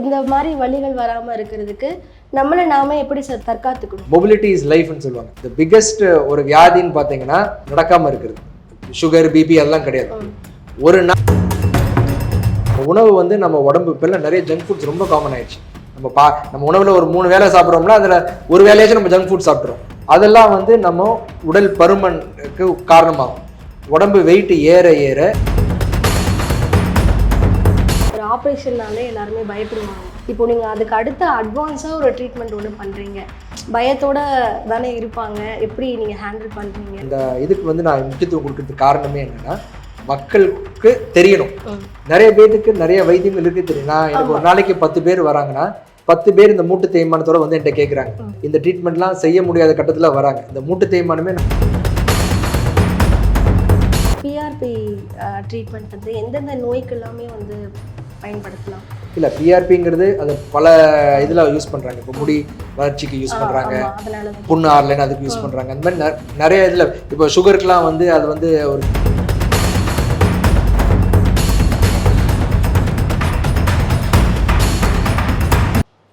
இந்த மாதிரி வலிகள் வராமல் இருக்கிறதுக்கு நம்மளை நாம எப்படி சார் தற்காத்துக்கணும்? மொபிலிட்டி இஸ் லைஃப்னு சொல்லுவாங்க. இந்த பிக்கெஸ்ட் ஒரு வியாதின்னு பார்த்தீங்கன்னா நடக்காம இருக்கிறது. சுகர் பிபி அதெல்லாம் கிடையாது. ஒரு நாள் உணவு வந்து நம்ம உடம்பு இப்பெல்லாம் நிறைய ஜங்க் ஃபுட்ஸ் ரொம்ப காமன் ஆயிடுச்சு. நம்ம பா நம்ம உணவுல ஒரு மூணு வேளை சாப்பிட்றோம்னா அதுல ஒரு வேலையாச்சும் நம்ம ஜங்க் ஃபுட் சாப்பிட்றோம் அதெல்லாம் வந்து நம்ம உடல் பருமனுக்கு காரணமாகும். உடம்பு வெயிட் ஏற ஏற ஆப்ரேஷன்னாலே எல்லாருமே பயப்படுவாங்க. இப்போ நீங்கள் அதுக்கு அடுத்த அட்வான்ஸாக ஒரு ட்ரீட்மெண்ட் ஒன்று பண்ணுறீங்க பயத்தோட தானே இருப்பாங்க. எப்படி நீங்கள் ஹேண்டில் பண்ணுறீங்க இந்த இதுக்கு வந்து நான் முக்கியத்துவம் கொடுக்கறதுக்கு காரணமே என்னன்னா மக்களுக்கு தெரியணும். நிறைய பேருக்கு நிறைய வைத்தியங்கள் இருக்கு தெரியும்? நான் எனக்கு ஒரு நாளைக்கு பத்து பேர் வராங்கன்னா பத்து பேர் இந்த மூட்டு தேய்மானத்தோட வந்து என்கிட்ட கேட்குறாங்க. இந்த ட்ரீட்மெண்ட்லாம் செய்ய முடியாத கட்டத்தில் வராங்க. இந்த மூட்டு தேய்மானமே பிஆர்பி ட்ரீட்மெண்ட் வந்து எந்தெந்த நோய்க்கு எல்லாமே வந்து பயன்படுத்தலாம். இல்லை பிஆர்பிங்கிறது அது பல இதில் யூஸ் பண்ணுறாங்க இப்போ முடி வளர்ச்சிக்கு யூஸ் பண்ணுறாங்க புண்ணு ஆர்லைன் அதுக்கு யூஸ் பண்ணுறாங்க அந்த மாதிரி நிறைய இதில் இப்போ சுகருக்குலாம் வந்து அது வந்து ஒரு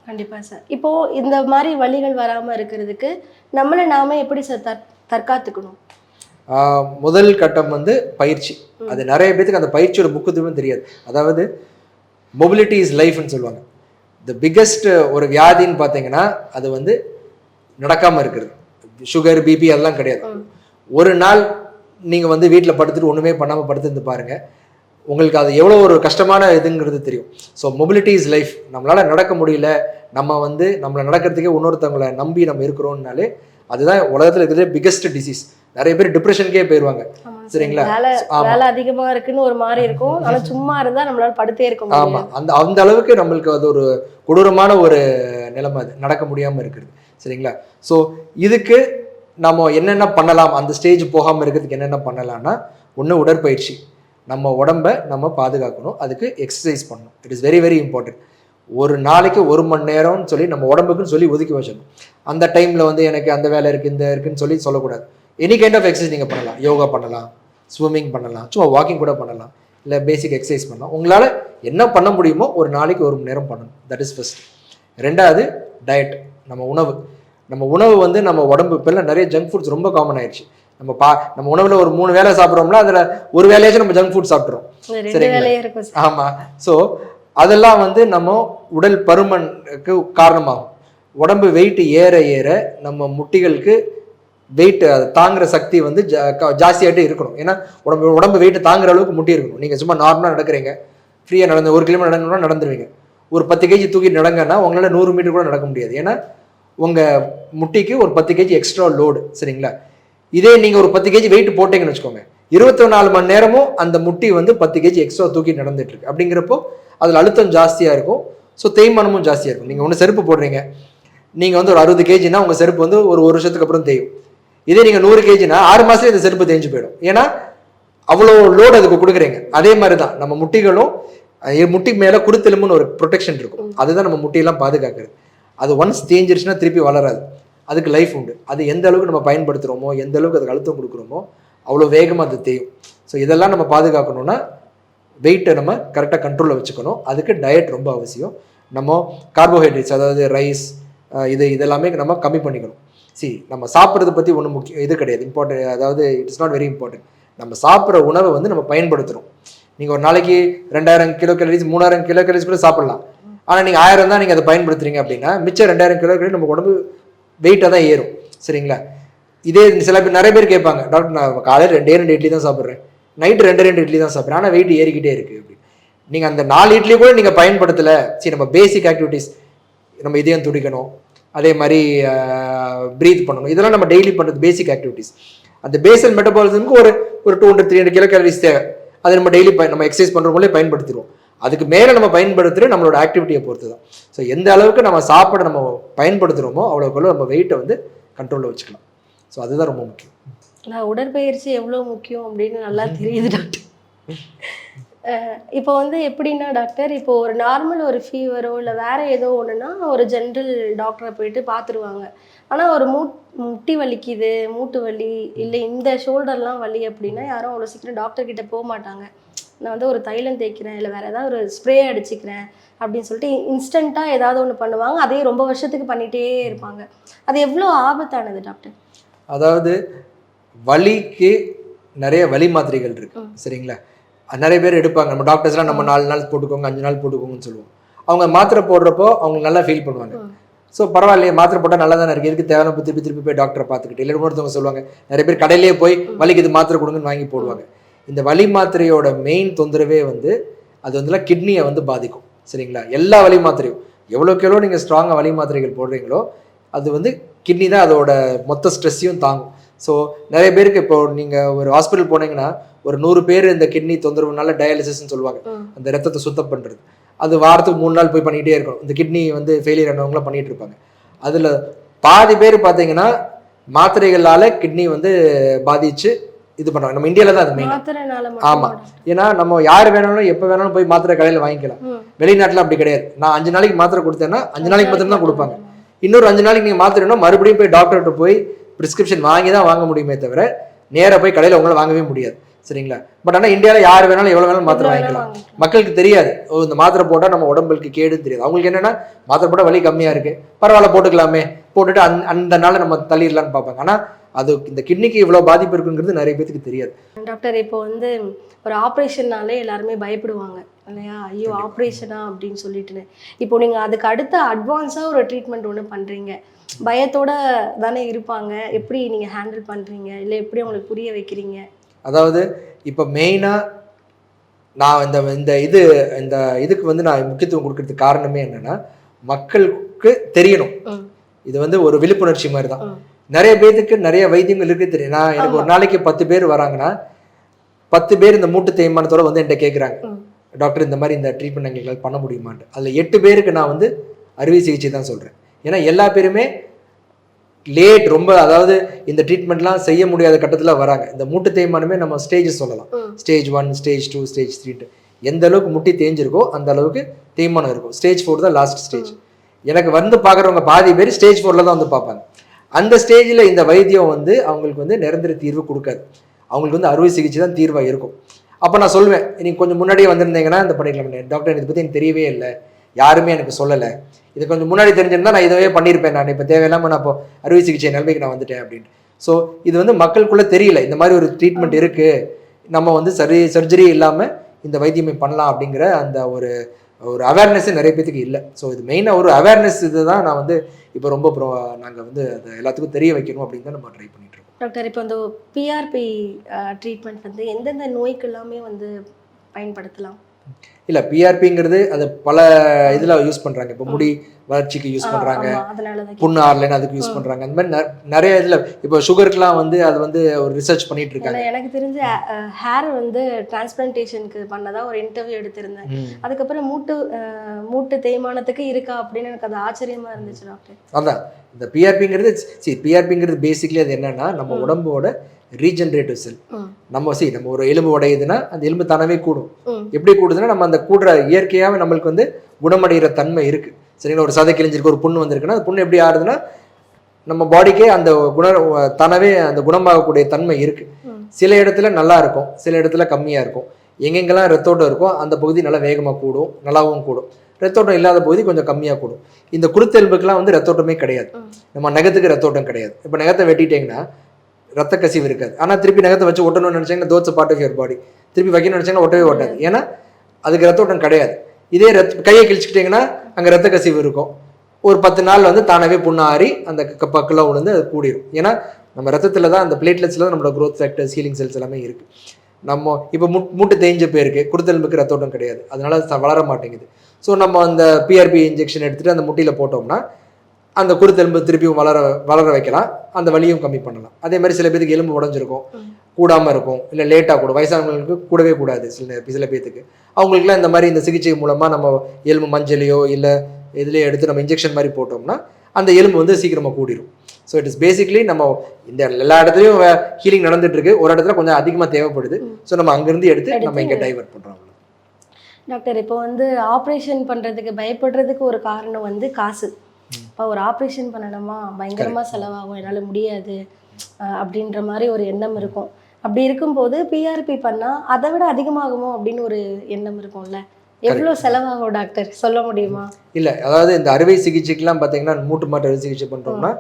கண்டிப்பா சார். இப்போ இந்த மாதிரி வலிகள் வராம இருக்கிறதுக்கு நம்மளை நாம எப்படி சார் தற் தற்காத்துக்கணும்? முதல் கட்டம் வந்து பயிற்சி. அது நிறைய பேத்துக்கு அந்த பயிற்சியோட முக்கியத்துவம் தெரியாது. அதாவது மொபிலிட்டி இஸ் லைஃப்னு சொல்லுவாங்க. த பிக்கெஸ்ட் ஒரு வியாதின்னு பார்த்தீங்கன்னா அது வந்து நடக்காமல் இருக்கிறது. சுகர் பிபி அதெல்லாம் கிடையாது. ஒரு நாள் நீங்கள் வந்து வீட்டில் படுத்துட்டு ஒன்றுமே பண்ணாமல் படுத்துருந்து பாருங்க. உங்களுக்கு அது எவ்வளோ ஒரு கஷ்டமான இதுங்கிறது தெரியும். ஸோ மொபிலிட்டி இஸ் லைஃப் நம்மளால் நடக்க முடியல. நம்ம வந்து நம்மளை நடக்கிறதுக்கே இன்னொருத்தவங்களை நம்பி நம்ம இருக்கிறோம்னாலே அதுதான் உலகத்தில் இருக்கிறதே பிக்கெஸ்ட் டிசீஸ் நிறைய பேர் டிப்ரெஷனுக்கே போயிடுவாங்க. சரிங்களா? வேலை ஆமா. அதிகமா இருக்குன்னு ஒரு மாதிரி இருக்கும். ஆனா சும்மா இருந்தா நம்மளால படுத்தே இருக்க முடியும் ஆமாம் அந்த அந்த அளவுக்கு நம்மளுக்கு அது ஒரு கொடூரமான ஒரு நிலைமை அது. நடக்க முடியாமல் இருக்கிறது. சரிங்களா? ஸோ இதுக்கு நம்ம என்னென்ன பண்ணலாம்? அந்த ஸ்டேஜ் போகாமல் இருக்கிறதுக்கு என்னென்ன பண்ணலாம்னா ஒன்று உடற்பயிற்சி. நம்ம உடம்ப நம்ம பாதுகாக்கணும். அதுக்கு எக்ஸசைஸ் பண்ணணும். It is very very important ஒரு நாளைக்கு ஒரு மணி நேரம்னு சொல்லி நம்ம உடம்புக்குன்னு சொல்லி ஒதுக்கி வச்சிடணும். அந்த டைமில் வந்து எனக்கு அந்த வேலை இருக்குது இந்த இருக்குன்னு சொல்லி சொல்லக்கூடாது. எனி கைண்ட் ஆஃப் எக்ஸசைஸ் நீங்கள் பண்ணலாம். யோகா பண்ணலாம். ஸ்விம்மிங் பண்ணலாம் சும்மா வாக்கிங் கூட பண்ணலாம் இல்லை பேசிக் எக்ஸசைஸ் பண்ணலாம். உங்களால் என்ன பண்ண முடியுமோ ஒரு நாளைக்கு ஒரு மணி நேரம் பண்ணணும். தட் இஸ் ஃபர்ஸ்ட் ரெண்டாவது டயட் நம்ம உணவு. நம்ம உணவு வந்து நம்ம உடம்பு இப்போல்லாம் நிறைய ஜங்க் ஃபுட்ஸ் ரொம்ப காமன் ஆயிடுச்சு. நம்ம பா நம்ம உணவுல ஒரு மூணு வேளை சாப்பிட்றோம்னா அதில் ஒரு வேலையாச்சும் நம்ம ஜங்க் ஃபுட் சாப்பிட்றோம் சரிங்களா? ஆமாம் ஸோ அதெல்லாம் வந்து நம்ம உடல் பருமனுக்கு காரணமாகும். உடம்பு வெயிட் ஏற ஏற நம்ம முட்டிகளுக்கு வெயிட் அதை தாங்குற சக்தி வந்து ஜா- க- ஜாஸ்தியாயிட்டே இருக்கணும். ஏன்னா உடம்பு உடம்பு வெயிட் தாங்குற அளவுக்கு முட்டி இருக்கணும். நீங்கள் சும்மா நார்மலாக நடக்கிறீங்க. ஃப்ரீயாக நடந்து ஒரு கிலோமீட்டர் நடந்தோம்னா நடந்துருவீங்க. ஒரு பத்து கேஜி தூக்கி நடங்கன்னா உங்களால் நூறு மீட்டர் கூட நடக்க முடியாது. ஏன்னா உங்கள் முட்டிக்கு ஒரு பத்து கேஜி எக்ஸ்ட்ரா லோடு சரிங்களா? இதே நீங்கள் ஒரு பத்து கேஜி வெயிட் போட்டீங்கன்னு வச்சுக்கோங்க. இருபத்தி நாலு மணி நேரமும் அந்த முட்டி வந்து பத்து கேஜி எக்ஸ்ட்ரா தூக்கி நடந்துட்டு இருக்கு அப்படிங்கிறப்போ அதில் அழுத்தம் ஜாஸ்தியாக இருக்கும். ஸோ தேய்மானமும் ஜாஸ்தியாக இருக்கும். நீங்கள் ஒன்று செருப்பு போடுறீங்க. நீங்கள் வந்து ஒரு அறுபது கேஜினா உங்கள் செருப்பு வந்து ஒரு ஒரு வருஷத்துக்கு அப்புறம் தேயும். இதே நீங்கள் நூறு கேஜினா ஆறு மாதத்துல இந்த செருப்பு தேஞ்சு போயிடும். ஏன்னா அவ்வளோ லோடு அதுக்கு கொடுக்குறீங்க. அதே மாதிரி தான் நம்ம முட்டிகளும் முட்டி மேலே குருத்தெலும்புன்னு ஒரு ப்ரொடெக்ஷன் இருக்கும். அதுதான் நம்ம முட்டியெல்லாம் பாதுகாக்கிறது அது ஒன்ஸ் தேஞ்சிருச்சுன்னா திருப்பி வளராது. அதுக்கு லைஃப் உண்டு. அது எந்த அளவுக்கு நம்ம பயன்படுத்துகிறோமோ எந்த அளவுக்கு அதுக்கு அழுத்தம் கொடுக்குறோமோ அவ்வளோ வேகமாக அது தேயும். ஸோ இதெல்லாம் நம்ம பாதுகாக்கணும்னா வெயிட்டை நம்ம கரெக்டாக கண்ட்ரோலில் வச்சுக்கணும். அதுக்கு டயட் ரொம்ப அவசியம். நம்ம கார்போஹைட்ரேட்ஸ் அதாவது ரைஸ் இது இதெல்லாமே நம்ம கம்மி பண்ணிக்கணும். சி நம்ம சாப்பிட்றத பற்றி ஒன்றும் முக்கியம் இது கிடையாது. இம்பார்ட்டன்ட் அதாவது இட்ஸ் நாட் வெரி இம்பார்ட்டன்ட் நம்ம சாப்பிட்ற உணவை வந்து நம்ம பயன்படுத்துகிறோம் நீங்கள் ஒரு நாளைக்கு ரெண்டாயிரம் கிலோ கேலரிஸ் மூணாயிரம் கிலோ கேலரிஸ் கூட சாப்பிட்லாம். ஆனால் நீங்கள் ஆயிரம் தான் நீங்கள் அதை பயன்படுத்துறீங்க அப்படின்னா மிச்சம் ரெண்டாயிரம் கிலோ கேலரி நம்ம உடம்பு வெயிட்டாக தான் ஏறும். சரிங்களா? இதே சில பேர் நிறைய பேர் கேட்பாங்க டாக்டர் நான் காலையில் ரெண்டே ரெண்டு இட்லி தான் சாப்பிட்றேன். நைட்டு ரெண்டு ரெண்டு இட்லி தான் சாப்பிட்றேன். ஆனால் வெயிட் ஏறிக்கிட்டே இருக்குது அப்படி நீங்கள் அந்த நாலு இட்லி கூட நீங்கள் பயன்படுத்தலை. சரி நம்ம பேசிக் ஆக்டிவிட்டீஸ் நம்ம இதயம் துடிக்கணும். அதே மாதிரி ப்ரீத் பண்ணணும் இதெல்லாம் நம்ம டெய்லி பண்ணுறது பேசிக் ஆக்டிவிட்டீஸ் அந்த பேசல் மெட்டபாலிசம்க்கு ஒரு ஒரு two hundred three hundred kilo calories தேவை. அதை நம்ம டெய்லி நம்ம எக்ஸசைஸ் பண்ணுறவங்களே பயன்படுத்திடுவோம். அதுக்கு மேலே நம்ம பயன்படுத்துகிற நம்மளோட ஆக்டிவிட்டியை பொறுத்து தான். ஸோ எந்த அளவுக்கு நம்ம சாப்பாடை நம்ம பயன்படுத்துகிறோமோ அவ்வளோக்குள்ள நம்ம வெயிட்டை வந்து கண்ட்ரோலில் வச்சுக்கலாம். ஸோ அதுதான் ரொம்ப முக்கியம். நான் உடற்பயிற்சி எவ்வளோ முக்கியம் அப்படின்னு நல்லா தெரியுது டாக்டர் இப்போ வந்து எப்படின்னா டாக்டர் இப்போ ஒரு நார்மல் ஒரு ஃபீவரோ இல்லை வேற ஏதோ ஒன்றுனா ஒரு ஜென்ரல் டாக்டரை போயிட்டு பார்த்துருவாங்க ஆனால் ஒரு மூட் முட்டி வலிக்குது மூட்டு வலி இல்லை இந்த ஷோல்டர்லாம் வலி அப்படின்னா யாரும் அவ்வளோ சீக்கிரம் டாக்டர் கிட்ட போக மாட்டாங்க. நான் வந்து ஒரு தைலம் தேய்க்கிறேன் இல்லை வேற ஏதாவது ஒரு ஸ்ப்ரே அடிச்சுக்கிறேன் அப்படின்னு சொல்லிட்டு இன்ஸ்டண்ட்டாக ஏதாவது ஒன்று பண்ணுவாங்க. அதே ரொம்ப வருஷத்துக்கு பண்ணிகிட்டே இருப்பாங்க. அது எவ்வளோ ஆபத்தானது டாக்டர் அதாவது வலிக்கு நிறைய வலி மாத்திரைகள் இருக்கு. சரிங்களா? நிறைய பேர் எடுப்பாங்க. நம்ம டாக்டர்ஸ்லாம் நம்ம நாலு நாள் போட்டுக்கோங்க அஞ்சு நாள் போட்டுக்கோங்கன்னு சொல்லுவோம். அவங்க மாத்திரை போடுறப்போ அவங்க நல்லா ஃபீல் பண்ணுவாங்க. ஸோ பரவாயில்லையே மாத்திரை போட்டால் நல்லா தானே இருக்கு? எதுக்கு தேவையான திருப்பி திருப்பி போய் டாக்டரை பார்த்துக்கிட்டு? இல்லை ஒருத்தவங்க சொல்லுவாங்க நிறைய பேர் கடையிலேயே போய் வலிக்கு இது மாத்திரை கொடுங்கன்னு வாங்கி போடுவாங்க. இந்த வலி மாத்திரையோட மெயின் தொந்தரவே வந்து அது வந்து கிட்னியை வந்து பாதிக்கும். சரிங்களா? எல்லா வலி மாத்திரையும். எவ்வளோக்கு எவ்வளோ நீங்கள் ஸ்ட்ராங்காக வலி மாத்திரைகள் போடுறீங்களோ அது வந்து கிட்னி தான் அதோட மொத்த ஸ்ட்ரெஸ்ஸையும் தாங்கும். ஸோ நிறைய பேருக்கு இப்போ நீங்கள் ஒரு ஹாஸ்பிட்டல் போனீங்கன்னா ஒரு நூறு பேர் இந்த கிட்னி தொந்தரவுனால டயாலிசிஸ்ன்னு சொல்லுவாங்க. அந்த ரத்தத்தை சுத்தம் பண்ணுறது அது வாரத்துக்கு மூணு நாள் போய் பண்ணிகிட்டே இருக்கணும். இந்த கிட்னி வந்து ஃபெயிலியர் ஆனவங்களாம் பண்ணிட்டு இருப்பாங்க. அதில் பாதி பேர் பார்த்தீங்கன்னா மாத்திரைகளால் கிட்னி வந்து பாதிச்சு இது பண்ணுறாங்க நம்ம இந்தியாவில் தான் அது மெயின் மாத்திரைனால ஆமா. மட்டும் ஏன்னா நம்ம யார் வேணாலும் எப்போ வேணாலும் போய் மாத்திரை கடையில் வாங்கிக்கலாம். வெளிநாட்டில் அப்படி கிடையாது. நான் அஞ்சு நாளைக்கு மாத்திரை கொடுத்தேன்னா அஞ்சு நாளைக்கு மாத்திரம் தான் கொடுப்பாங்க. இன்னொரு அஞ்சு நாளைக்கு நீங்கள் மாத்திரைனா மறுபடியும் போய் டாக்டர்கிட்ட போய் ப்ரிஸ்கிரிப்ஷன் வாங்கி தான் வாங்க முடியுமே தவிர நேராக போய் கடையில் உங்களால் வாங்கவே முடியாது. சரிங்களா? பட் ஆனால் இந்தியாவில் யார் வேணாலும் எவ்வளோ வேணாலும் மாத்திரை வாங்கிக்கலாம். மக்களுக்கு தெரியாது. ஓ இந்த மாத்திரை போட்டால் நம்ம உடம்புக்கு கேடுன்னு தெரியாது. அவங்களுக்கு என்னன்னா மாத்திரை போட்டால் வலி கம்மியாக இருக்கு. பரவாயில்ல போட்டுக்கலாமே. போட்டுட்டு அந்த அந்த நாளை நம்ம தள்ளிடலாம்னு பார்ப்பாங்க. ஆனால் அது இந்த கிட்னிக்கு இவ்வளோ பாதிப்பு இருக்குங்கிறது நிறைய பேத்துக்கு தெரியாது. டாக்டர் இப்போ வந்து ஒரு ஆப்ரேஷன்னாலே எல்லாருமே பயப்படுவாங்க. இல்லையா? ஐயோ ஆப்ரேஷனா அப்படின்னு சொல்லிட்டுன்னு. இப்போ நீங்கள் அதுக்கு அடுத்த அட்வான்ஸாக ஒரு ட்ரீட்மெண்ட் ஒன்று பண்ணுறீங்க பயத்தோட தானே இருப்பாங்க. எப்படி நீங்கள் ஹேண்டில் பண்ணுறீங்க இல்லை எப்படி அவங்களுக்கு புரிய வைக்கிறீங்க? அதாவது இப்போ மெயினாக நான் இந்த இந்த இது இந்த இதுக்கு வந்து நான் முக்கியத்துவம் கொடுக்கறதுக்கு காரணமே என்னன்னா மக்களுக்கு தெரியணும். இது வந்து ஒரு விழிப்புணர்ச்சி மாதிரி தான். நிறைய பேருக்கு நிறைய வைத்தியங்கள் இருக்கு தெரியும். நான் எனக்கு ஒரு நாளைக்கு பத்து பேர் வராங்கன்னா பத்து பேர் இந்த மூட்டு தேய்மானத்தோட வந்து என்கிட்ட கேட்குறாங்க. டாக்டர் இந்த மாதிரி இந்த ட்ரீட்மெண்ட் எங்களுக்கு பண்ண முடியுமான்ட்டு. அதில் எட்டு பேருக்கு நான் வந்து அறுவை சிகிச்சை தான் சொல்கிறேன் ஏன்னா எல்லா பேருமே லேட் ரொம்ப அதாவது இந்த ட்ரீட்மெண்ட்லாம் செய்ய முடியாத கட்டத்தில் வராங்க. இந்த மூட்டு தேய்மானமே நம்ம ஸ்டேஜஸ் சொல்லலாம். Stage one stage two stage த்ரீட்டு எந்த அளவுக்கு முட்டி தேஞ்சிருக்கோ அந்த அளவுக்கு தேய்மானம் இருக்கும். ஸ்டேஜ் ஃபோர் தான் லாஸ்ட் ஸ்டேஜ் எனக்கு வந்து பார்க்குறவங்க பாதி பேர் ஸ்டேஜ் ஃபோரில் தான் வந்து பார்ப்பாங்க அந்த ஸ்டேஜில் இந்த வைத்தியம் வந்து அவங்களுக்கு வந்து நிரந்தர தீர்வு கொடுக்காது. அவங்களுக்கு வந்து அறுவை சிகிச்சை தான் தீர்வாக இருக்கும். அப்போ நான் சொல்லுவேன் நீங்கள் கொஞ்சம் முன்னாடியே வந்திருந்தீங்கன்னா இந்த பண்ணிக்கலாம் டாக்டர் இதை பற்றி எனக்கு தெரியவே இல்லை. யாருமே எனக்கு சொல்லலை. இது கொஞ்சம் முன்னாடி தெரிஞ்சிருந்தா நான் இதவே பண்ணியிருப்பேன் நான். இப்போ தேவையில்லாமல் நான் இப்போ அறுவை சிகிச்சை நிலைமைக்கு நான் வந்துட்டேன் அப்படின்ட்டு. ஸோ இது வந்து மக்களுக்குள்ளே தெரியல. இந்த மாதிரி ஒரு ட்ரீட்மெண்ட் இருக்குது நம்ம வந்து சரி சர்ஜரி இல்லாமல் இந்த வைத்தியமை பண்ணலாம் அப்படிங்கிற அந்த ஒரு ஒரு அவேர்னஸ்ஸே நிறைய பேத்துக்கு இல்லை. ஸோ இது மெயினாக ஒரு அவேர்னஸ் இது தான் நான் வந்து இப்போ ரொம்ப ப்ரோ நாங்கள் வந்து அதை எல்லாத்துக்கும் தெரிய வைக்கணும் அப்படின்னு தான் நம்ம ட்ரை பண்ணிட்டு இருக்கோம் டாக்டர் இப்போ இந்த பிஆர்பி ட்ரீட்மெண்ட் வந்து எந்தெந்த நோய்க்கு எல்லாமே வந்து பயன்படுத்தலாம்? இல்லை பிஆர்பிங்கிறது அது பல இதில் யூஸ் பண்ணுறாங்க இப்போ முடி வளர்ச்சிக்கு யூஸ் பண்ணுறாங்க புண்ணு ஆர்லைன் அதுக்கு யூஸ் பண்ணுறாங்க அந்த மாதிரி நிறைய இதில் இப்போ சுகருக்குலாம் வந்து அது வந்து ஒரு ரிசர்ச் பண்ணிட்டு இருக்காங்க. எனக்கு தெரிஞ்ச ஹேர் வந்து டிரான்ஸ்பிளான்டேஷனுக்கு பண்ணதா ஒரு இன்டர்வியூ எடுத்திருந்தேன். அதுக்கப்புறம் மூட்டு மூட்டு தேய்மானத்துக்கு இருக்கா அப்படின்னு எனக்கு அது ஆச்சரியமா இருந்துச்சு டாக்டர். அதான். இந்த பிஆர்பிங்கிறது சரி பிஆர்பிங்கிறது பேசிக்லி அது என்னன்னா நம்ம உடம்போட ரீஜென்ரேட்டிவ் செல். நம்ம சரி நம்ம ஒரு எலும்பு உடையுதுன்னா அந்த எலும்பு தானவே கூடும். எப்படி கூடுதுன்னா நம்ம அந்த கூடுற இயற்கையாகவே நம்மளுக்கு வந்து குணமடைகிற தன்மை இருக்கு. சரிங்களா? ஒரு சதை கிழிஞ்சிருக்கு ஒரு புண்ணு வந்திருக்குன்னா அந்த புண்ணு எப்படி ஆறுதுன்னா நம்ம பாடிக்கே அந்த குண தானவே அந்த குணமாகக்கூடிய தன்மை இருக்கு. சில இடத்துல நல்லா இருக்கும் சில இடத்துல கம்மியா இருக்கும். எங்கெங்கெல்லாம் ரத்தோட்டம் இருக்கோ அந்த பகுதி நல்லா வேகமா கூடும் நல்லாவும் கூடும். ரத்தோட்டம் இல்லாத பகுதி கொஞ்சம் கம்மியா கூடும். இந்த குருத்தெலும்புக்கெல்லாம் வந்து ரத்தோட்டமே கிடையாது. நம்ம நகத்துக்கு ரத்தோட்டம் கிடையாது. இப்போ நகத்தை வெட்டிட்டீங்கன்னா ரத்த கசிவு இருக்காது. ஆனால் திருப்பி நகத்தை வச்சு ஒட்டணும்னு நினச்சிங்கன்னா that's part of your body திருப்பி வைக்கணும்னு நினச்சிங்கன்னா ஒட்டவே ஒட்டாது. ஏன்னா அதுக்கு ரத்த ஓட்டம் கிடையாது. இதே ரத் கையை கிழிச்சிக்கிட்டிங்கன்னா அங்கே ரத்த கசிவு இருக்கும். ஒரு பத்து நாள் வந்து தானாகவே புண்ணு ஆறி அந்த க- பக்கெல்லாம் விழுந்து அது கூடிரும். ஏன்னா நம்ம ரத்தத்தில் தான் அந்த பிளேட்லெட்ஸில் தான் நம்மளோட க்ரோத் ஃபேக்டர்ஸ் ஹீலிங் செல்ஸ் எல்லாமே இருக்குது நம்ம இப்போ முட் மூட்டு தேஞ்ச குடுத்தலும்புக்கு ரத்த ரத்தோட்டம் கிடையாது. அதனால வளர மாட்டேங்குது. ஸோ நம்ம அந்த பிஆர்பி இன்ஜெக்ஷன் எடுத்துகிட்டு அந்த முட்டியில் போட்டோம்னா அந்த குருத்தெலும்பு திருப்பியும் வளர வளர வைக்கலாம். அந்த வலியும் கம்மி பண்ணலாம். அதே மாதிரி சில பேருக்கு எலும்பு உடஞ்சிருக்கும். கூடாமல் இருக்கும். இல்லை லேட்டாக கூடும் வயசானவங்களுக்கு கூடவே கூடாது. சில சில பேத்துக்கு. அவங்களுக்குலாம் இந்த மாதிரி இந்த சிகிச்சை மூலமாக நம்ம எலும்பு மஞ்சளையோ இல்லை இதுலேயோ எடுத்து நம்ம இன்ஜெக்ஷன் மாதிரி போட்டோம்னா அந்த எலும்பு வந்து சீக்கிரமாக கூடிரும். ஸோ இட் இஸ் பேசிக்லி நம்ம இந்த எல்லா இடத்துலையும் ஹீலிங் நடந்துட்டு இருக்கு ஒரு இடத்துல கொஞ்சம் அதிகமாக தேவைப்படுது. ஸோ நம்ம அங்கேருந்து எடுத்து நம்ம இங்கே டைவர்ட் பண்ணுறோம் டாக்டர் இப்போ வந்து ஆப்ரேஷன் பண்ணுறதுக்கு பயப்படுறதுக்கு ஒரு காரணம் வந்து காசு. இப்போ ஒரு ஆப்ரேஷன் பண்ணணுமா? பயங்கரமாக செலவாகும் என்னால் முடியாது. அப்படின்ற மாதிரி ஒரு எண்ணம் இருக்கும். அப்படி இருக்கும்போது பிஆர்பி பண்ணால் அதை விட அதிகமாகுமோ அப்படின்னு ஒரு எண்ணம் இருக்கும்ல. எவ்வளோ செலவாகும் டாக்டர்? சொல்ல முடியுமா? இல்லை அதாவது இந்த அறுவை சிகிச்சைக்கெல்லாம் பார்த்தீங்கன்னா மூட்டு மாட்டு அறுவை சிகிச்சை பண்ணுறோம்னா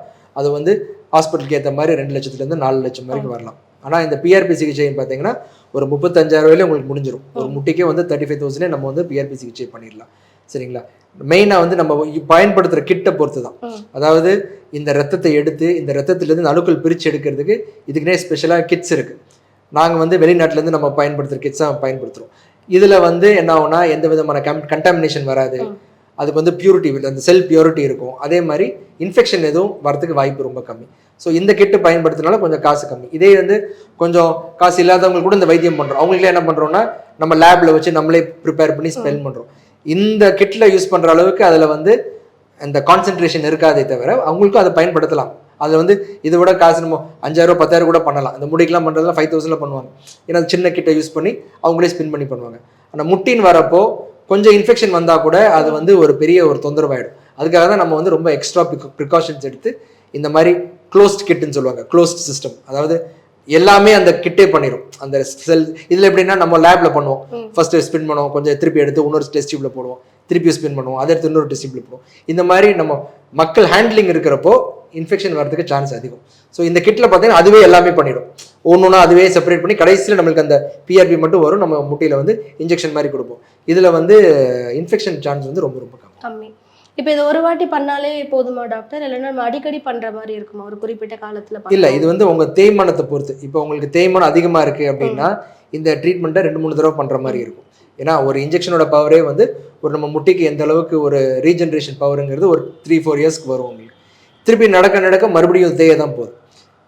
அது வந்து ஹாஸ்பிட்டலுக்கு ஏற்ற மாதிரி ரெண்டு லட்சத்துலேருந்து நாலு லட்சம் வரைக்கும் வரலாம். ஆனால் இந்த பிஆர்பி சிகிச்சைன்னு பார்த்தீங்கன்னா ஒரு முப்பத்தஞ்சாயிரம் ரூபாயில உங்களுக்கு முடிஞ்சிடும் ஒரு முட்டைக்கே வந்து தேர்ட்டி ஃபைவ் தௌசண்ட்லேயே நம்ம வந்து பிஆர்பி சிகிச்சை பண்ணிடலாம். சரிங்களா? மெயினாக வந்து நம்ம பயன்படுத்துகிற கிட்டை பொறுத்து தான். அதாவது இந்த ரத்தத்தை எடுத்து இந்த ரத்தத்துலேருந்து அணுக்கள் பிரித்து எடுக்கிறதுக்கு இதுக்குன்னே ஸ்பெஷலாக கிட்ஸ் இருக்குது நாங்கள் வந்து வெளிநாட்டிலேருந்து நம்ம பயன்படுத்துகிற கிட்ஸாக பயன்படுத்துகிறோம் இதில் வந்து என்ன ஆகும்னா எந்த விதமான கம் கண்டாமினேஷன் வராது. அதுக்கு வந்து பியூரிட்டி அந்த செல் பியூரிட்டி இருக்கும். அதே மாதிரி இன்ஃபெக்ஷன் எதுவும் வரதுக்கு வாய்ப்பு ரொம்ப கம்மி. ஸோ இந்த கிட்டு பயன்படுத்துறதுனால கொஞ்சம் காசு கம்மி. இதே வந்து கொஞ்சம் காசு இல்லாதவங்களுக்கு கூட இந்த வைத்தியம் பண்ணுறோம் அவங்களுக்குலாம் என்ன பண்ணுறோம்னா நம்ம லேபில் வச்சு நம்மளே ப்ரிப்பேர் பண்ணி ஸ்பெல் பண்ணுறோம் இந்த கிட்டில் யூஸ் பண்ணுற அளவுக்கு அதில் வந்து அந்த கான்சென்ட்ரேஷன் இருக்காதே தவிர அவங்களுக்கும் அதை பயன்படுத்தலாம். அதில் வந்து இதை விட காசு நம்ம அஞ்சாயிரம் பத்தாயிரம் கூட பண்ணலாம். இந்த முடிக்கெல்லாம் பண்ணுறதுலாம் ஃபைவ் தௌசண்டில் பண்ணுவாங்க. ஏன்னா சின்ன கிட்ட யூஸ் பண்ணி அவங்களே ஸ்பின் பண்ணி பண்ணுவாங்க. ஆனால் முட்டின்னு வரப்போ கொஞ்சம் இன்ஃபெக்ஷன் வந்தால் கூட அது வந்து ஒரு பெரிய ஒரு தொந்தரவாயிடும். அதுக்காக தான் நம்ம வந்து ரொம்ப எக்ஸ்ட்ரா ப்ரிகாஷன்ஸ் எடுத்து இந்த மாதிரி க்ளோஸ்ட் கிட்டுன்னு சொல்லுவாங்க. க்ளோஸ்ட் சிஸ்டம் அதாவது எல்லாமே அந்த கிட்டே பண்ணிடும் அந்த செல் இதில் எப்படின்னா நம்ம லேப்ல பண்ணுவோம். ஃபர்ஸ்ட் ஸ்பின் பண்ணுவோம். கொஞ்சம் திருப்பி எடுத்து இன்னொரு டெஸ்ட் டியூப்ல போடுவோம். திருப்பி ஸ்பின் பண்ணுவோம். அதை எடுத்து இன்னொரு டெஸ்ட் டியூப்ல போடுவோம். இந்த மாதிரி நம்ம மக்கள் ஹேண்ட்லிங் இருக்கிறப்போ இன்ஃபெக்ஷன் வரதுக்கு சான்ஸ் அதிகம். ஸோ இந்த கிட்ல பார்த்தீங்கன்னா அதுவே எல்லாமே பண்ணிடும். ஒன்றுனா அதுவே செப்பரேட் பண்ணி கடைசியில் நம்மளுக்கு அந்த பிஆர்பி மட்டும் வரும். நம்ம முட்டையில் வந்து இன்ஜெக்ஷன் மாதிரி கொடுப்போம். இதில் வந்து இன்ஃபெக்ஷன் சான்ஸ் வந்து ரொம்ப ரொம்ப கம்மி. இப்போ இது ஒரு வாட்டி பண்ணாலே போதுமா டாக்டர் இல்லைன்னா நம்ம அடிக்கடி பண்ற மாதிரி இருக்குமா? ஒரு குறிப்பிட்ட காலத்துல இல்ல இது வந்து உங்க தேய்மானத்தை பொறுத்து. இப்போ உங்களுக்கு தேய்மானம் அதிகமா இருக்கு அப்படின்னா இந்த ட்ரீட்மெண்ட்டை ரெண்டு மூணு தடவை பண்ற மாதிரி இருக்கும். ஏன்னா ஒரு இன்ஜெக்ஷனோட பவரே வந்து ஒரு நம்ம முட்டைக்கு எந்த அளவுக்கு ஒரு ரீஜென்ரேஷன் பவருங்கிறது ஒரு த்ரீ ஃபோர் இயர்ஸ்க்கு வரும் உங்களுக்கு. திருப்பி நடக்க நடக்க மறுபடியும் தேய தான் போகுது.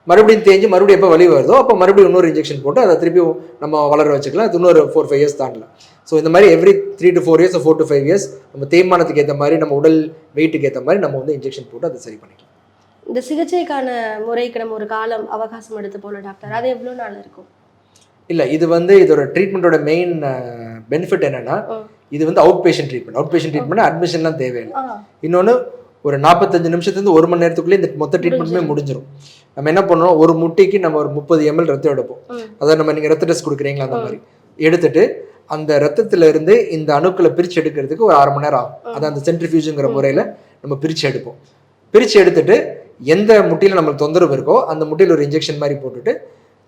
மறுபடியும் தேஞ்சு மறுபடியும் எப்போ வலி வருதோ அப்போ மறுபடியும் இன்னொரு இன்ஜெக்ஷன் போட்டு அதை திருப்பியும் நம்ம வளர வச்சுக்கலாம். அது இன்னொரு ஃபோர் ஃபைவ் இயர்ஸ் தாண்டலாம். ஸோ இந்த மாதிரி every three to four years four to five years நம்ம தேய்மானத்துக்கு ஏற்ற மாதிரி நம்ம உடல் வெயிட்டுக்கு ஏற்ற மாதிரி நம்ம வந்து இன்ஜெக்ஷன் போட்டு அதை சரி பண்ணிக்கலாம். இந்த சிகிச்சைக்கான முறைக்கு நம்ம ஒரு காலம் அவகாசம் எடுத்து போல டாக்டர். அது எவ்வளோ நாள் இருக்கும்? இல்லை இது வந்து இதோட ட்ரீட்மெண்ட்டோட மெயின் பெனிஃபிட் என்னன்னா. இது வந்து out patient treatment out patient treatment அட்மிஷன்லாம் தேவையில்லை இன்னொன்று ஒரு நாற்பத்தஞ்சு நிமிஷத்துலேருந்து ஒரு மணி நேரத்துக்குள்ளே இந்த மொத்த ட்ரீட்மெண்ட்டுமே முடிஞ்சிடும் நம்ம என்ன பண்ணோம் ஒரு முட்டைக்கு நம்ம ஒரு முப்பது எம்எல் ரத்தம் எடுப்போம். அதாவது நம்ம நீங்கள் ரத்த டெஸ்ட் கொடுக்குறீங்களா அந்த மாதிரி? எடுத்துட்டு அந்த ரத்தத்துல இருந்து இந்த அணுக்களை பிரிச்சு எடுக்கிறதுக்கு ஒரு அரை மணி நேரம் ஆகும். அது அந்த சென்ட்ரிஃபியூஜுங்கிற முறையில் நம்ம பிரிச்சு எடுப்போம். பிரிச்சு எடுத்துட்டு எந்த முட்டையில் நம்மளுக்கு தொந்தரவு இருக்கோ அந்த முட்டையில் ஒரு இன்ஜெக்ஷன் மாதிரி போட்டுட்டு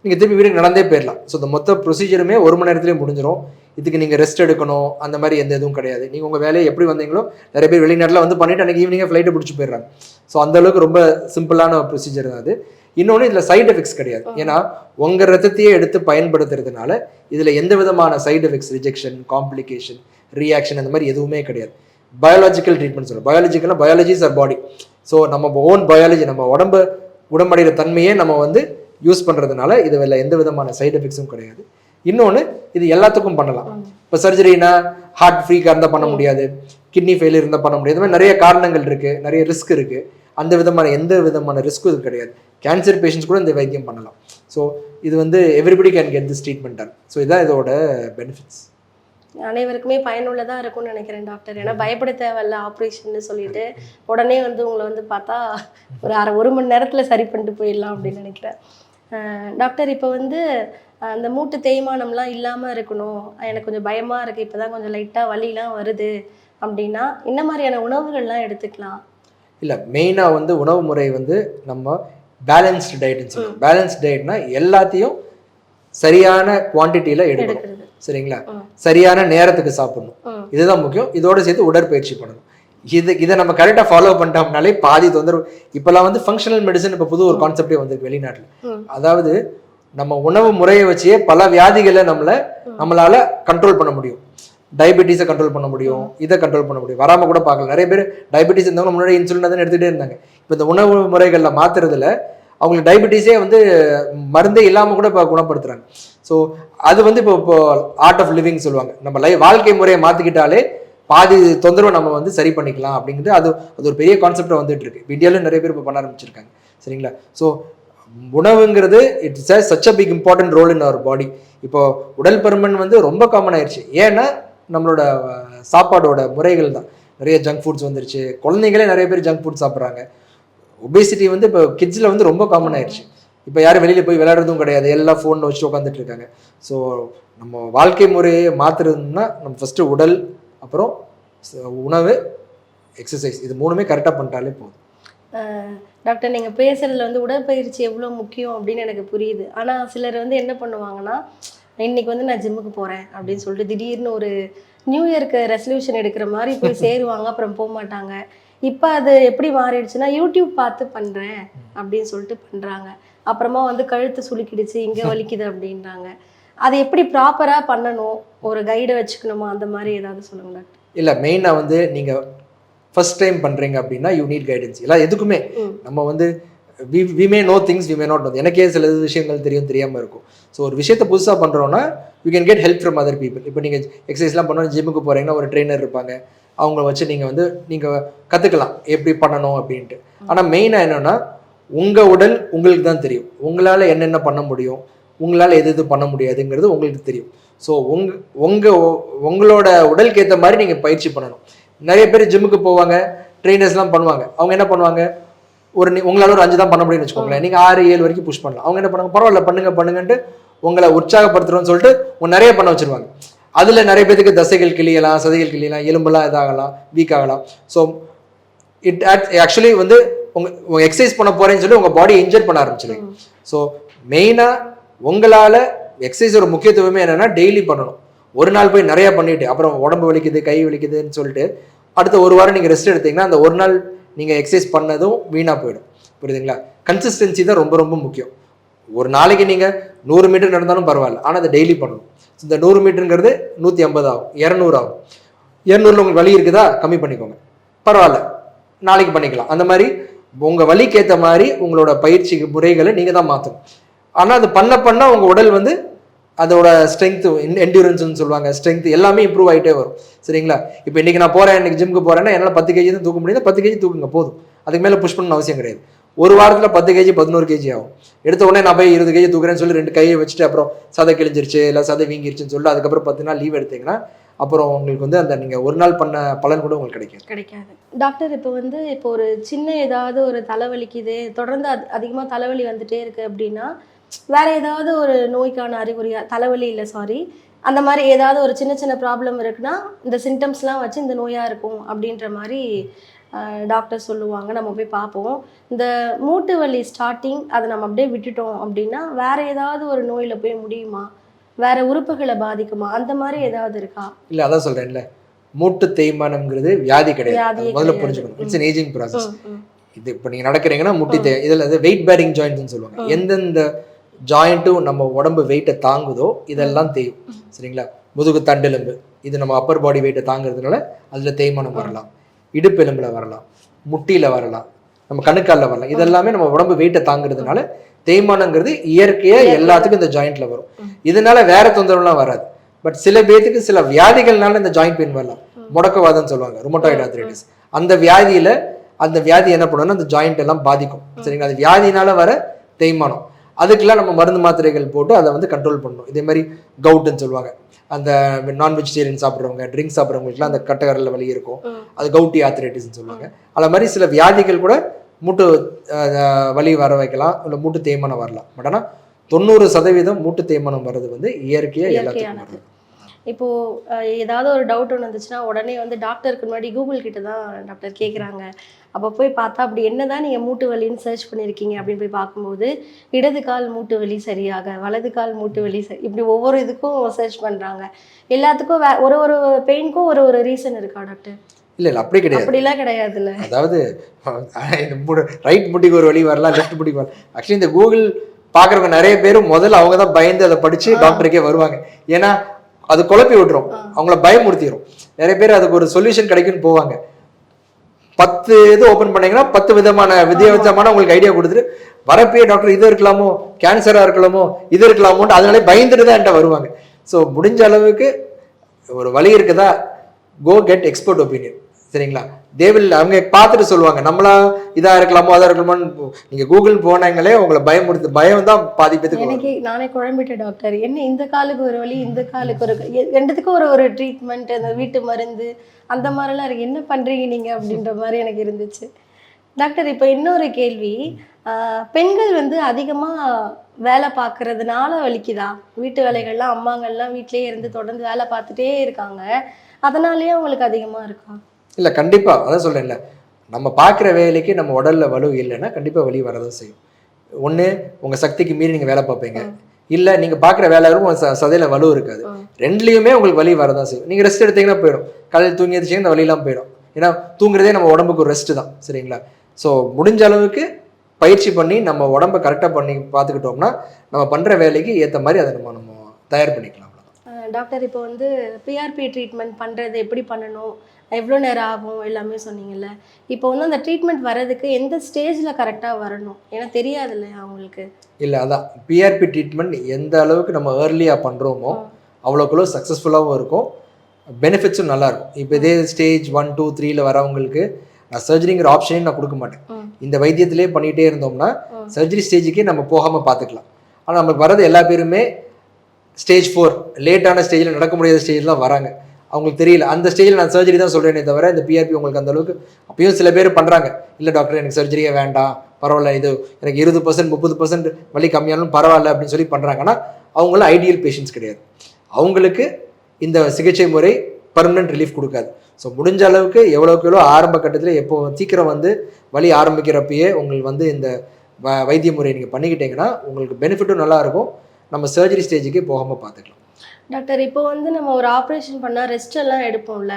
நீங்கள் திருப்பி வீட்டுக்கு நடந்தே போயிடலாம் ஸோ இந்த மொத்த ப்ரொசீஜருமே ஒரு மணி நேரத்துலேயே முடிஞ்சிடும் இதுக்கு நீங்கள் ரெஸ்ட் எடுக்கணும். அந்த மாதிரி எந்த இதுவும் கிடையாது. நீங்கள் உங்கள் வேலையை எப்படி வந்தீங்களோ நிறைய பேர் வெளிநாட்டில் வந்து பண்ணிட்டு அன்றைக்கி ஈவினிங்கே ஃப்ளைட்டை பிடிச்சி போயிடுறாங்க. ஸோ அந்த அளவுக்கு ரொம்ப சிம்பிளான ப்ரொசீஜர் தான் அது. இன்னொன்று இதில் சைடு எஃபெக்ட்ஸ் கிடையாது. ஏன்னா உங்கள் ரத்தத்தையே எடுத்து பயன்படுத்துறதுனால இதில் எந்த விதமான side effects rejection complication reaction அந்த மாதிரி எதுவுமே கிடையாது. பயாலஜிக்கல் ட்ரீட்மெண்ட் சொல்லுவோம் பயாலஜிக்கல்னா biology is our body so நம்ம ஓன் பயாலஜி நம்ம உடம்பு உடம்படைகிற தன்மையே நம்ம வந்து யூஸ் பண்ணுறதுனால இதில் எந்த விதமான சைடு எஃபெக்ட்ஸும் கிடையாது. இன்னொன்று இது எல்லாத்துக்கும் பண்ணலாம். இப்போ சர்ஜரினா ஹார்ட் ஃப்ரீக்காக இருந்தால் பண்ண முடியாது. கிட்னி ஃபெயிலியர் இருந்தால் பண்ண முடியாது. இந்த மாதிரி நிறைய காரணங்கள் இருக்குது நிறைய ரிஸ்க் இருக்குது அந்த விதமான எந்த விதமான ரிஸ்க்கும் இது கிடையாது. கேன்சர் பேஷண்ட்ஸ் கூட இந்த வைத்தியம் பண்ணலாம். ஸோ இது வந்து everybody can get this treatment done so இதான் இதோட பெனிஃபிட்ஸ் அனைவருக்குமே பயனுள்ளதா இருக்கும்னு நினைக்கிறேன் டாக்டர் ஏன்னா பயப்பட தேவையில்ல ஆப்ரேஷன்னு சொல்லிட்டு. உடனே வந்து உங்களை வந்து பார்த்தா ஒரு அரை ஒரு மணி நேரத்துல சரி பண்ணிட்டு போயிடலாம் அப்படின்னு நினைக்கிறேன். டாக்டர் இப்போ வந்து அந்த மூட்டு தேய்மானம்லாம் இல்லாம இருக்கணும். எனக்கு கொஞ்சம் பயமா இருக்கு. இப்பதான் கொஞ்சம் லைட்டா வலிலாம் வருது அப்படின்னா என்ன மாதிரியான உணவுகள்லாம் எடுத்துக்கலாம். இல்லை மெயினாக வந்து உணவு முறை வந்து நம்ம பேலன்ஸ்டு டயட்னு சொல்லுவோம் பேலன்ஸ்ட் டயட்னா எல்லாத்தையும் சரியான குவான்டிட்டியில் எடுக்கணும். சரிங்களா. சரியான நேரத்துக்கு சாப்பிடணும். இதுதான் முக்கியம். இதோட சேர்த்து உடற்பயிற்சி பண்ணணும். இது இதை நம்ம கரெக்டாக ஃபாலோ பண்ணிட்டோம்னாலே பாதி தொந்தரவு. இப்போல்லாம் வந்து ஃபங்க்ஷனல் மெடிசன் இப்போ புது ஒரு கான்செப்டே வந்திருக்கு வெளிநாட்டில். அதாவது நம்ம உணவு முறையை வச்சே பல வியாதிகளை நம்மள நம்மளால கண்ட்ரோல் பண்ண முடியும். டயபெட்டிஸை கண்ட்ரோல் பண்ண முடியும். இதை கண்ட்ரோல் பண்ண முடியும். வராமல் கூட பார்க்கலாம். நிறைய பேர் டயபெட்டிஸ் இருந்தவங்க முன்னாடி இன்சுலின் தான் எடுத்துகிட்டே இருந்தாங்க. இப்போ இந்த உணவு முறைகளில் மாத்துறதுல அவங்களுக்கு டயபெட்டிஸே வந்து மருந்தே இல்லாமல் கூட இப்போ குணப்படுத்துகிறாங்க ஸோ அது வந்து இப்போ இப்போ ஆர்ட் ஆஃப் லிவிங் சொல்லுவாங்க. நம்ம லை வாழ்க்கை முறையை மாற்றிக்கிட்டாலே பாதி தொந்தரவை நம்ம வந்து சரி பண்ணிக்கலாம் அப்படிங்கிறது அது அது ஒரு பெரிய கான்செப்டாக வந்துட்டு இருக்கு இந்தியாவில் நிறைய பேர் இப்போ பண்ண ஆரம்பிச்சிருக்காங்க. சரிங்களா? ஸோ உணவுங்கிறது it's uh such uh big important role in our body இப்போ உடல் பருமன் வந்து ரொம்ப காமன் ஆயிடுச்சு ஏன்னா நம்மளோட சாப்பாடோட முறைகள் தான். நிறைய ஜங்க் ஃபுட்ஸ் வந்துருச்சு. குழந்தைங்களே நிறைய பேர் ஜங்க் ஃபுட் சாப்பிட்றாங்க. ஒபேசிட்டி வந்து இப்போ கிட்ஸில் வந்து ரொம்ப காமன் ஆயிடுச்சு இப்போ யாரும் வெளியில் போய் விளையாடுறதும் கிடையாது. எல்லாம் ஃபோன் வச்சு உட்காந்துட்டு இருக்காங்க. ஸோ நம்ம வாழ்க்கை முறையை மாற்றுறதுன்னா நம்ம ஃபஸ்ட்டு உடல் அப்புறம் உணவு எக்ஸசைஸ் இது மூணுமே கரெக்டாக பண்ணிட்டாலே போதும். டாக்டர் நீங்கள் பேசுகிறதுல வந்து உடற்பயிற்சி எவ்வளோ முக்கியம் அப்படின்னு எனக்கு புரியுது. ஆனால் சிலர் வந்து என்ன பண்ணுவாங்கன்னா இன்னைக்கு வந்து நான் ஜிம்முக்கு போகிறேன் அப்படின்னு சொல்லிட்டு திடீர்னு ஒரு நியூ இயர்க்கு ரெசல்யூஷன் எடுக்கிற மாதிரி போய் சேருவாங்க அப்புறம் போக மாட்டாங்க. இப்போ அது எப்படி மாறிடுச்சுன்னா யூடியூப் பார்த்து பண்ணுறேன் அப்படின்னு சொல்லிட்டு பண்ணுறாங்க அப்புறமா வந்து கழுத்து சுளுக்கிடுச்சு இங்கே வலிக்குது அப்படின்றாங்க. அது எப்படி ப்ராப்பராக பண்ணணும்? ஒரு கைடை வச்சுக்கணுமா? அந்த மாதிரி ஏதாவது சொல்லுங்க டாக்டர். இல்லை மெயினாக வந்து நீங்கள் ஃபர்ஸ்ட் டைம் பண்ணுறீங்க அப்படின்னா யூ நீட் கைடன்ஸ் இல்லை எதுக்குமே. நம்ம வந்து we we may know things we may not know எனக்கே சில விஷயங்கள் தெரியும் தெரியாமல் இருக்கும். ஸோ ஒரு விஷயத்தை புதுசாக பண்ணுறோன்னா you can get help from other people இப்போ நீங்கள் எக்ஸசைஸ்லாம் பண்ணணும் ஜிம்முக்கு போகிறீங்கன்னா ஒரு ட்ரெயினர் இருப்பாங்க. அவங்கள வச்சு நீங்கள் வந்து நீங்கள் கற்றுக்கலாம் எப்படி பண்ணணும் அப்படின்ட்டு. ஆனால் மெயினாக என்னென்னா உங்கள் உடல் உங்களுக்கு தான் தெரியும். உங்களால் என்னென்ன பண்ண முடியும்? உங்களால் எது எது பண்ண முடியாதுங்கிறது உங்களுக்கு தெரியும். ஸோ உங் உங்கள் உங்களோட உடலுக்கு ஏற்ற மாதிரி நீங்கள் பயிற்சி பண்ணணும். நிறைய பேர் ஜிம்முக்கு போவாங்க ட்ரெயினர்ஸ்லாம் பண்ணுவாங்க. அவங்க என்ன பண்ணுவாங்க? ஒரு உங்களால ஒரு அஞ்சு தான் பண்ண முடியும்னு வச்சுக்கோங்களேன். நீங்கள் ஆறு ஏழு வரைக்கும் புஷ் பண்ணலாம். அவங்க என்ன பண்ணுவாங்க? பரவாயில்ல பண்ணுங்க பண்ணுங்கன்ட்டு உங்களை உற்சாகப்படுத்துறோம்னு சொல்லிட்டு உங்க நிறைய பண்ண வச்சிருவாங்க. அதில் நிறைய பேத்துக்கு தசைகள் கிளியலாம் சதைகள் கிளியலாம் எலும்பெல்லாம் இதாகலாம் வீக் ஆகலாம். ஸோ இட் ஆக்சுவலி வந்து உங்க எக்ஸசைஸ் பண்ண போறேன்னு சொல்லி உங்க பாடி இன்ஜெக்ட் பண்ண ஆரம்பிச்சிருவீங்க. ஸோ மெயினாக உங்களால் எக்ஸசைஸோட முக்கியத்துவமே என்னன்னா டெய்லி பண்ணணும். ஒரு நாள் போய் நிறைய பண்ணிட்டு அப்புறம் உடம்பு வலிக்குது கை வலிக்குதுன்னு சொல்லிட்டு அடுத்த ஒரு வாரம் நீங்கள் ரெஸ்ட் எடுத்தீங்கன்னா அந்த ஒரு நாள் நீங்கள் எக்ஸசைஸ் பண்ணதும் வீணாக போயிடும். புரியுதுங்களா? கன்சிஸ்டன்சி தான் ரொம்ப ரொம்ப முக்கியம். ஒரு நாளைக்கு நீங்கள் நூறு மீட்டர் நடந்தாலும் பரவாயில்ல. ஆனால் அதை டெய்லி பண்ணணும். இந்த நூறு மீட்டருங்கிறது நூற்றி ஐம்பது ஆகும். இரநூறு ஆகும். இரநூறுல உங்களுக்கு வலி இருக்குதா? கம்மி பண்ணிக்கோங்க. பரவாயில்ல. நாளைக்கு பண்ணிக்கலாம். அந்த மாதிரி உங்கள் வழிக்கேற்ற மாதிரி உங்களோட பயிற்சி முறைகளை நீங்கள் தான் மாற்றணும் ஆனால் அது பண்ண பண்ண உங்கள் உடல் வந்து அதோட ஸ்ட்ரென்த்து என்டூரன்ஸ்னு சொல்லுவாங்க. ஸ்ட்ரென்த் எல்லாமே இம்ப்ரூவ் ஆகிட்டே வரும். சரிங்களா? இப்போ இன்றைக்கி நான் போகிறேன் இன்னைக்கு ஜிம்க்கு போகிறேன்னா என்னால் பத்து கேஜி தான் தூக்க முடியாது பத்து கேஜி தூக்குங்க போதும். அதுக்கு மேலே புஷ் பண்ணணும் அவசியம் கிடையாது. ஒரு வாரத்தில் பத்து கேஜி பதினோரு கேஜி ஆகும். எடுத்த உடனே நான் போய் இருபது கேஜி தூக்குறேன்னு சொல்லி ரெண்டு கையை வச்சுட்டு அப்புறம் சதை கிழிஞ்சிருச்சு இல்லை சதை வீங்கிருச்சுன்னு சொல்லிட்டு அதுக்கப்புறம் பத்து நாள் லீவ் எடுத்தீங்கன்னா அப்புறம் உங்களுக்கு வந்து அந்த நீங்கள் ஒரு நாள் பண்ண பலன் கூட உங்களுக்கு கிடைக்கும். கிடைக்காது. டாக்டர் இப்போ வந்து இப்போ ஒரு சின்ன ஏதாவது ஒரு தலைவலிக்குது தொடர்ந்து அதிகமாக தலைவலி வந்துட்டே இருக்குது அப்படின்னா வேற ஏதாவது ஒரு நோய்க்கான அறிகுறியா தலைவலி இல்லை சாரி அந்த மாதிரி ஏதாவது ஒரு சின்ன சின்ன ப்ராப்ளம் இருக்குன்னா இந்த சிம்டம்ஸ்லாம் வச்சு இந்த நோயாக இருக்கும் அப்படின்ற மாதிரி டாக்டர் சொல்லுவாங்க. நம்ம போய் பார்ப்போம். இந்த மூட்டு வலி ஸ்டார்டிங் அதை நம்ம அப்படியே விட்டுட்டோம் அப்படின்னா வேற ஏதாவது ஒரு நோயில் போய் முடியுமா? வேற உறுப்புகளை பாதிக்குமா? அந்த மாதிரி ஏதாவது இருக்கா? இல்லை அதான் சொல்கிறேன்ல மூட்டு தேய்மானம்ங்கிறது வியாதி கிடையாது. முதல்ல. புரிஞ்சுக்கணும். It's ageing process. இது இப்போ நீங்கள் நடக்கிறீங்கன்னா முட்டி தே இதில் அது வெயிட் பேரிங் ஜாயிண்ட்னு சொல்லுவாங்க. எந்தெந்த ஜாயிண்ட்டும் நம்ம உடம்பு வெயிட்டை தாங்குதோ இதெல்லாம் தேயும். சரிங்களா? முதுகு தண்டெலும்பு இது நம்ம அப்பர் பாடி வெயிட்டை தாங்குறதுனால அதில் தேய்மானம் வரலாம். இடுப்பு எலும்புல வரலாம். முட்டியில வரலாம். நம்ம கணுக்காலில் வரலாம். இதெல்லாமே நம்ம உடம்பு வெயிட்டை தாங்குறதுனால தேய்மானங்கிறது இயற்கையா எல்லாத்துக்கும் இந்த ஜாயிண்ட்ல வரும். இதனால வேற தொந்தரவுலாம் வராது. பட் சில பேத்துக்கு சில வியாதிகள்னால இந்த ஜாயிண்ட் பெயின் வரலாம். முடக்கவாதம்னு சொல்லுவாங்க. ருமட்டாய்டு ம், ஆர்த்ரைட்டிஸ் அந்த வியாதியில அந்த வியாதி என்ன பண்ணுன்னா அந்த ஜாயிண்ட் எல்லாம் பாதிக்கும். சரிங்களா? அது வியாதினால வர தேய்மானம். அதுக்கெல்லாம் நம்ம மருந்து மாத்திரைகள் போட்டு அதை வந்து கண்ட்ரோல் பண்ணணும். இதே மாதிரி கவுட்டுன்னு சொல்லுவாங்க. அந்த நான் வெஜிடேரியன் சாப்பிட்றவங்க ட்ரிங்க்ஸ் சாப்பிட்றவங்களுக்குலாம் அந்த கட்டகரில் வலி இருக்கும். அது கவுட்டி ஆர்த்ரைட்டிஸ்னு சொல்லுவாங்க. அது மாதிரி சில வியாதிகள் கூட மூட்டு வலி வர வைக்கலாம். இல்லை மூட்டு தேய்மானம் வரலாம். பட் ஆனால் தொண்ணூறு சதவீதம் மூட்டு தேய்மானம் வர்றது வந்து இயற்கையா எல்லாத்துக்கும் வருது இப்போ அஹ், ஏதாவது ஒரு டவுட் ஒன்று வந்துச்சுன்னா உடனே வந்து டாக்டருக்கு முன்னாடி கூகுள் கிட்ட தான் டாக்டர் கேட்குறாங்க அப்போ போய் பார்த்தா அப்படி என்னதான் நீங்க மூட்டு வலின்னு சர்ச் பண்ணியிருக்கீங்க அப்படின்னு போய் பார்க்கும்போது இடது கால் மூட்டு வலி சரியாக வலது கால் மூட்டு வலி சரி இப்படி ஒவ்வொரு இதுக்கும் சர்ச் பண்றாங்க. எல்லாத்துக்கும் வே ஒரு ஒரு பெயினுக்கும் ஒரு ஒரு ரீசன் இருக்கா டாக்டர் இல்லை இல்லை அப்படி கிடையாது. அப்படிலாம் கிடையாதுல்ல. அதாவது இந்த ரைட் முட்டிக்கு ஒரு வழி வரலாம் லெஃப்ட் முட்டிக்கு வரலாம். ஆக்சுவலி இந்த கூகுள் பார்க்குறவங்க நிறைய பேர் முதல்ல அவங்க தான் பயந்து அதை படிச்சு ஆ. டாக்டருக்கே வருவாங்க. ஏன்னா அது குழப்பி விட்டுரும். அவங்கள பயமுறுத்திடும் நிறைய பேர் அதுக்கு ஒரு சொல்யூஷன் கிடைக்குன்னு போவாங்க. பத்து இது ஓப்பன் பண்ணீங்கன்னா பத்து விதமான விதவிதமான உங்களுக்கு ஐடியா கொடுத்துட்டு வரப்பே டாக்டர் இது இருக்கலாமோ கேன்சராக இருக்கலாமோ இது இருக்கலாமோன்ட்டு அதனாலே பயந்துட்டு தான் என்கிட்ட வருவாங்க. ஸோ முடிஞ்ச அளவுக்கு ஒரு வழி இருக்குதா? கோ கெட் எக்ஸ்பர்ட் ஒப்பீனியன் சரிங்களா? தேவில் அவங்க பார்த்துட்டு சொல்லுவாங்க. நம்மளா இதா இருக்கலாமோ அதா இருக்கலாமோன்னு நீங்க கூகுள் போனாங்களே உங்களை பயமுடுத்து பயம் தான் பாதி பேத்துக்கு எனக்கு நானே குழம்பிட்ட டாக்டர். என்ன இந்த காலுக்கு ஒரு வழி இந்த காலுக்கு ஒரு ரெண்டுத்துக்கும் ஒரு ஒரு ட்ரீட்மெண்ட் அந்த வீட்டு மருந்து அந்த மாதிரிலாம் இருக்கு. என்ன பண்றீங்க நீங்க அப்படின்ற மாதிரி எனக்கு இருந்துச்சு. டாக்டர் இப்போ இன்னொரு கேள்வி. பெண்கள் வந்து அதிகமாக வேலை பார்க்கறதுனால வலிக்குதா? வீட்டு வேலைகள்லாம் அம்மாங்கள்லாம் வீட்டிலேயே இருந்து தொடர்ந்து வேலை பார்த்துட்டே இருக்காங்க. அதனாலேயே அவங்களுக்கு அதிகமாக இருக்கா? இல்லை கண்டிப்பாக அதான் சொல்கிறேன்ல நம்ம பார்க்குற வேலைக்கு நம்ம உடல்ல வலு இல்லைன்னா கண்டிப்பாக வலி வரதான் செய்யும். ஒன்று உங்கள் சக்திக்கு மீறி நீங்கள் வேலை பார்ப்பீங்க. இல்லை நீங்கள் பார்க்குற வேலை இருக்கும் சதையில் வலு இருக்காது. ரெண்டுலேயுமே உங்களுக்கு வலி வரதான் செய்யும். நீங்கள் ரெஸ்ட் எடுத்தீங்கன்னா போயிடும். காலையில் தூங்கி எழுந்திரிச்சிங்கன்னா இந்த வலியெல்லாம் போயிடும். ஏன்னா தூங்குறதே நம்ம உடம்புக்கு ஒரு ரெஸ்ட் தான் சரிங்களா? ஸோ முடிஞ்ச அளவுக்கு பயிற்சி பண்ணி நம்ம உடம்ப கரெக்டாக பண்ணி பார்த்துக்கிட்டோம்னா நம்ம பண்ணுற வேலைக்கு ஏற்ற மாதிரி அதை நம்ம நம்ம தயார் பண்ணிக்கலாம். டாக்டர் இப்போ வந்து பிஆர்பி ட்ரீட்மெண்ட் பண்ணுறது எப்படி பண்ணணும்? எவ்வளோ நேரம் ஆகும் எல்லாமே சொன்னீங்கல்ல. இப்போ வந்து அந்த ட்ரீட்மெண்ட் வர்றதுக்கு எந்த ஸ்டேஜில் கரெக்டாக வரணும்? ஏன்னா தெரியாது இல்லையா அவங்களுக்கு. இல்லை அதான். பிஆர்பி ட்ரீட்மெண்ட் எந்த அளவுக்கு நம்ம ஏர்லியாக பண்ணுறோமோ அவ்வளோக்குள்ள சக்ஸஸ்ஃபுல்லாகவும் இருக்கும். பெனிஃபிட்ஸும் நல்லா இருக்கும். இப்போ இதே ஸ்டேஜ் ஒன் டூ த்ரீல வரவங்களுக்கு நான் சர்ஜரிங்கிற ஆப்ஷனே நான் கொடுக்க மாட்டேன். இந்த வைத்தியத்திலே பண்ணிகிட்டே இருந்தோம்னா. சர்ஜரி ஸ்டேஜுக்கே நம்ம போகாமல் பார்த்துக்கலாம் ஆனால் நமக்கு வரது எல்லா பேருமே ஸ்டேஜ் ஃபோர் லேட்டான ஸ்டேஜில் நடக்க முடியாத ஸ்டேஜில் தான் வராங்க. அவங்களுக்கு தெரியல. அந்த ஸ்டேஜில் நான் சர்ஜரி தான் சொல்கிறேனே தவிர இந்த பிஆர்பி உங்களுக்கு அந்த அளவுக்கு அப்பயும் சில பேர் பண்ணுறாங்க இல்லை டாக்டர் எனக்கு சர்ஜரியே வேண்டாம். பரவாயில்ல இது எனக்கு இருபது பர்சன்ட் முப்பது பர்சன்ட் வலி கம்மியானாலும் பரவாயில்ல அப்படின்னு சொல்லி பண்ணுறாங்க ஆனால் அவங்களும் ஐடியல் பேஷண்ட்ஸ் கிடையாது. அவங்களுக்கு இந்த சிகிச்சை முறை பர்மனன்ட் ரிலீஃப் கொடுக்காது. ஸோ முடிஞ்ச அளவுக்கு எவ்வளோக்கு எவ்வளோ ஆரம்ப கட்டத்தில் எப்போ சீக்கிரம் வந்து வலி ஆரம்பிக்கிறப்பயே உங்களுக்கு வந்து இந்த வ- வைத்திய முறை நீங்கள் பண்ணிக்கிட்டீங்கன்னா உங்களுக்கு பெனிஃபிட்டும் நல்லாயிருக்கும் நம்ம சர்ஜரி ஸ்டேஜுக்கே போகாமல் பார்த்துக்கலாம். டாக்டர் இப்போ வந்து நம்ம ஒரு ஆப்ரேஷன் பண்ணால் ரெஸ்ட் எல்லாம் எடுப்போம்ல.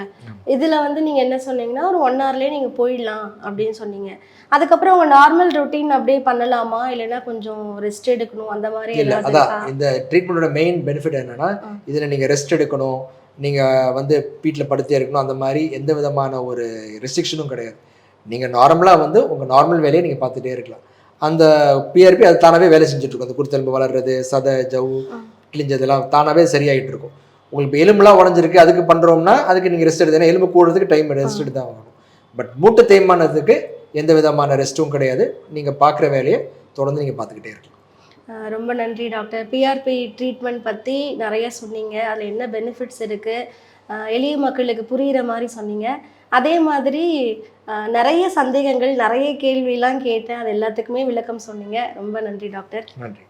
இதில் வந்து நீங்கள் என்ன சொன்னீங்கன்னா ஒரு ஒன் ஹவர்லேயே நீங்கள் போயிடலாம் அப்படின்னு சொன்னீங்க. அதுக்கப்புறம் உங்கள் நார்மல் ரொட்டீன் அப்படியே பண்ணலாமா? இல்லைன்னா கொஞ்சம் ரெஸ்ட் எடுக்கணும் அந்த மாதிரி இல்லை அதான்? இந்த ட்ரீட்மெண்ட்டோட மெயின் பெனிஃபிட் என்னன்னா. இதில் நீங்கள் ரெஸ்ட் எடுக்கணும் நீங்கள் வந்து வீட்டில் படுத்தே இருக்கணும் அந்த மாதிரி எந்த விதமான ஒரு ரெஸ்ட்ரிக்ஷனும் கிடையாது. நீங்கள் நார்மலாக வந்து உங்கள் நார்மல் வேலையை நீங்கள் பார்த்துட்டே இருக்கலாம். அந்த பிஆர்பி அது தானாகவே வேலை செஞ்சுட்டு இருக்கும். அந்த குருத்தெலும்பு வளர்றது சதை ஜவ்வு ஆ. கிழிஞ்சதெல்லாம் தானாகவே சரியாயிட்டு இருக்கும் உங்களுக்கு எலும்புலாம் உடஞ்சிருக்கு அதுக்கு பண்ணுறோம்னா அதுக்கு நீங்கள் ரெஸ்ட் எடுத்து எலும்பு கூடுறதுக்கு டைம் ரெஸ்ட் எடுத்து தான் ஆகணும். பட் மூட்டை தேய்மானத்துக்கு எந்த விதமான ரெஸ்ட்டும் கிடையாது. நீங்கள் பார்க்குற வேலையை தொடர்ந்து நீங்கள் பார்த்துக்கிட்டே இருக்கலாம். ரொம்ப நன்றி டாக்டர். பிஆர்பி ட்ரீட்மெண்ட் பற்றி நிறைய சொன்னீங்க. அதில் என்ன பெனிஃபிட்ஸ் இருக்குது எளிய மக்களுக்கு புரிகிற மாதிரி சொன்னீங்க. அதே மாதிரி நிறைய சந்தேகங்கள் நிறைய கேள்வியெல்லாம் கேட்டேன். அது எல்லாத்துக்குமே விளக்கம் சொன்னீங்க. ரொம்ப நன்றி டாக்டர். நன்றி.